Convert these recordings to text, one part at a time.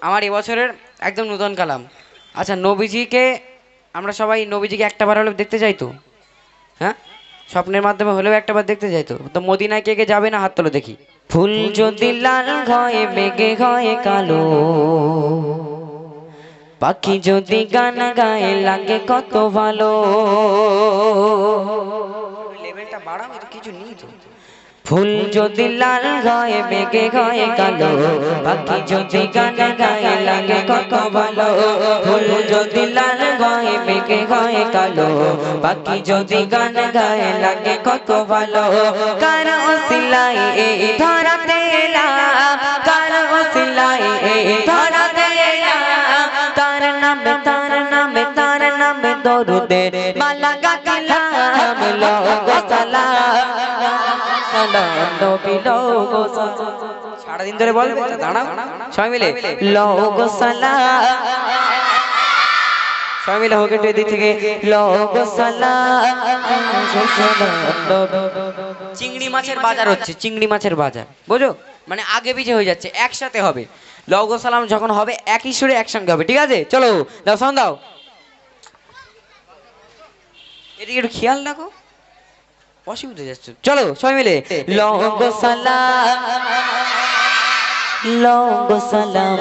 আমার এবছরের একদম নূতন কালাম। আচ্ছা নবীজিকে আমরা সবাই নবীজিকে একটাবার হলেও দেখতে চাই তো? হ্যাঁ? স্বপ্নের মাধ্যমে হলেও একটাবার দেখতে চাই তো? তো মদিনায় কে কে যাবে না হাত তোলো দেখি। ফুল যদি লাল হয় মেঘে হয় কালো। পাখি যদি গান গায়ে লাগে কত ভালো। লেভেলটা বাড়াও, এটা কিছু নেই তো ফুল যদি লাল গায়ে, মেঘে গায়ে কালো, পাখি যদি গান গায়ে, লাগে কত ভালো। ফুল যদি লাল গায়ে, মেঘে গায়ে কালো, পাখি যদি গান গায়ে, লাগে কত ভালো। কার ওসিলাই এই ধরাতে এলাম কার ওসিলাই এই ধরাতে এলাম তার নামে তার নামে তার নামে দরুদে মালা গাইলাম সারাদিন ধরে সালাম মিলে হোক থেকে সালাম সালাম চিংড়ি মাছের বাজার হচ্ছে, চিংড়ি মাছের বাজার। বুঝো? মানে আগে পিছে হয়ে যাচ্ছে, একসাথে হবে। লগ সালাম যখন হবে, একই সুরে একসঙ্গে হবে, ঠিক আছে? চলো, দাও সাউন্ড দাও। এদিকে একটু খেয়াল রাখো। অসুবিধা যাচ্ছ। চলো সবাই মিলে। লঙ্গ সালাম। লঙ্গ সালাম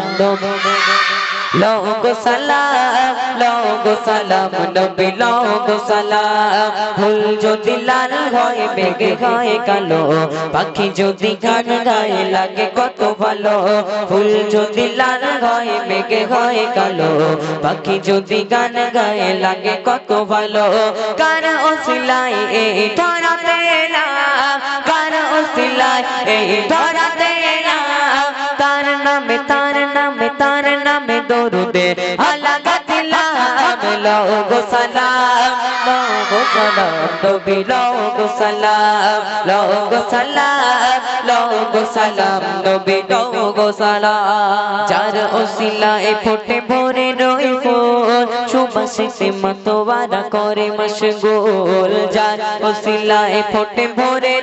লগ সালাম লগ সালাম নবী লগ সালাম ফুল যদি লাল হয় বেগে গায়ে কালো পাখি যদি গান গায়ে লাগে কত ভালো ফুল যদি লাল হয় বেগে গায়ে কালো পাখি যদি গান গায়ে লাগে কত ভালো কার ওসিলাই এই ধরাতে এলাম কার ওসিলাই এই ধরাতে নামে তার নামে তার নামে দরুদে আলাগা দিলাম লোগো সালাম লোগো সালাম নবী লোগো সালাম সালাম লোগো সালাম নবী লোগো সালাম। যার ওসিলায় ফোটে ভরে করে মশগুল। যার ভরে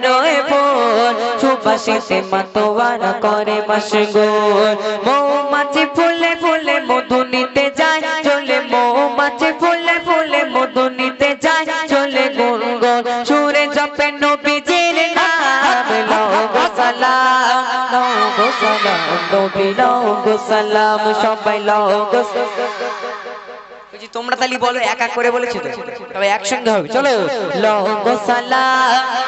করে মশগুল। মৌমাছি ফুলে ফুলে মধু নিতে তোমরা তালি বলো এক এক করে বলেছি তবে একসঙ্গে হবে চলো। সালাম সালাম।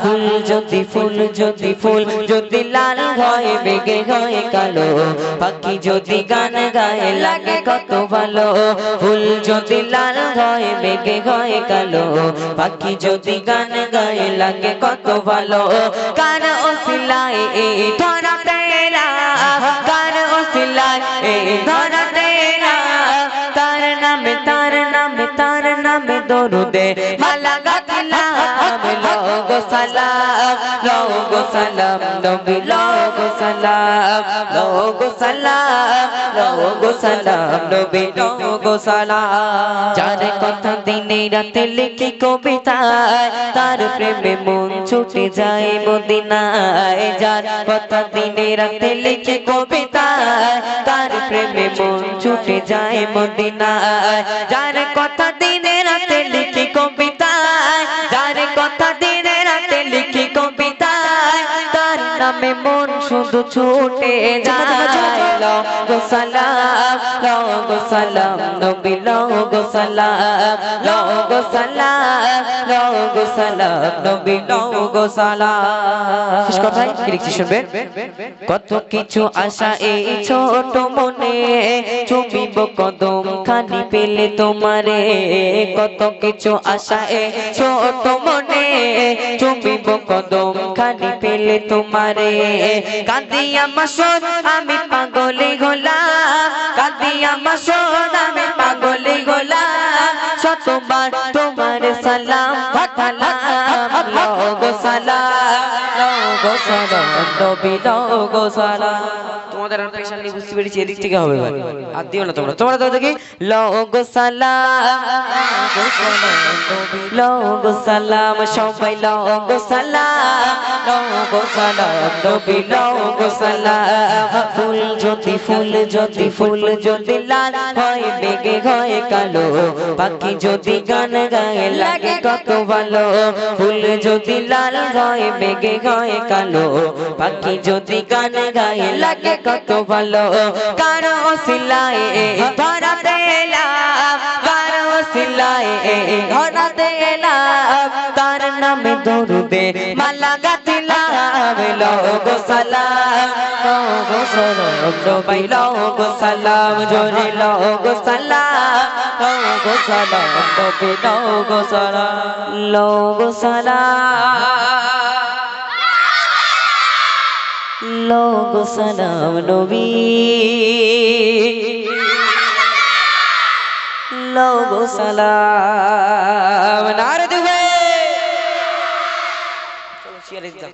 ফুল যদি ফুল যদি ফুল যদি লাল হয় বেগে হয় কালো পাখি যদি গান গায়ে লাগে কত ভালো ফুল যদি লাল হয় বেগে হয় কালো পাখি যদি গান গায়ে লাগে কত ভালো কার ওসিলাই এই ধরাতে ওসিলাই এই ধরাতে নামে দরুদে মালা গাইলাম লোগো সালাম লোগো সালাম নবী লোগো সালাম লোগো সালাম লোগো সালাম নবী লোগো সালাম যার কথা দিনে রাতে লিখি কবিতায় তার প্রেমে মন ছুটে যায় মদিনায় যার কথা দিনে রাতে লিখি কবিতায় তার প্রেমে মন ছুটে যায় মদিনায় যার কথা দিনে রাতে মন শুধু ছুটে যায়। লগো সালাম শেষ কি কত কিছু আশা এই ছোট মনে, চুমিব কদম খানি পেলে তোমারে। কত কিছু আশা এ ছোট মনে, চুমিব কদম খানি পেলে তোমারে। কাঁদিয়া মাসর আমি পাগলে গোলাম কাঁদিয়া মাসর আমি পাগলি গোলা। শতবার তোমার সালাম পাঠালাম লগো সালাম লগো সালাম, নবী দাও গো সালাম। তোমাদের আর পেশা নিয়ে বুঝতে পেরেছি এদিক থেকে হবে ভাই। আর দিও না তোমরা। তোমরা দাও দেখি। লও গো সালাম গো সালাম, সবাই লও গো সালাম লও গো সালাম, নবী লও গো সালাম। ফুল যদি ফুল যদি ফুল, যদি লাল হয় বেগে হয় কালো। পাখি যদি গান গায়ে, লাগে কত ভালো। ফুল যদি লাল হয় বেগে হয় কালো। পাখি যদি গান গায়ে, লাগে কত ভালো কারও সিলাই ধরা দেলাম কারও সিলাই ধরা দেলাম তার নামে দরুদে মালা গাতিলাম লোগো সালাম লোগো সালাম সবাই লোগো সালাম জোরে লোগো সালাম লোগো সালাম নবী লোগো সালাম লোগো সালাম লোগো সালাম নবী লোগো সালাম নারে দুবে চলো চেয়ারে যাও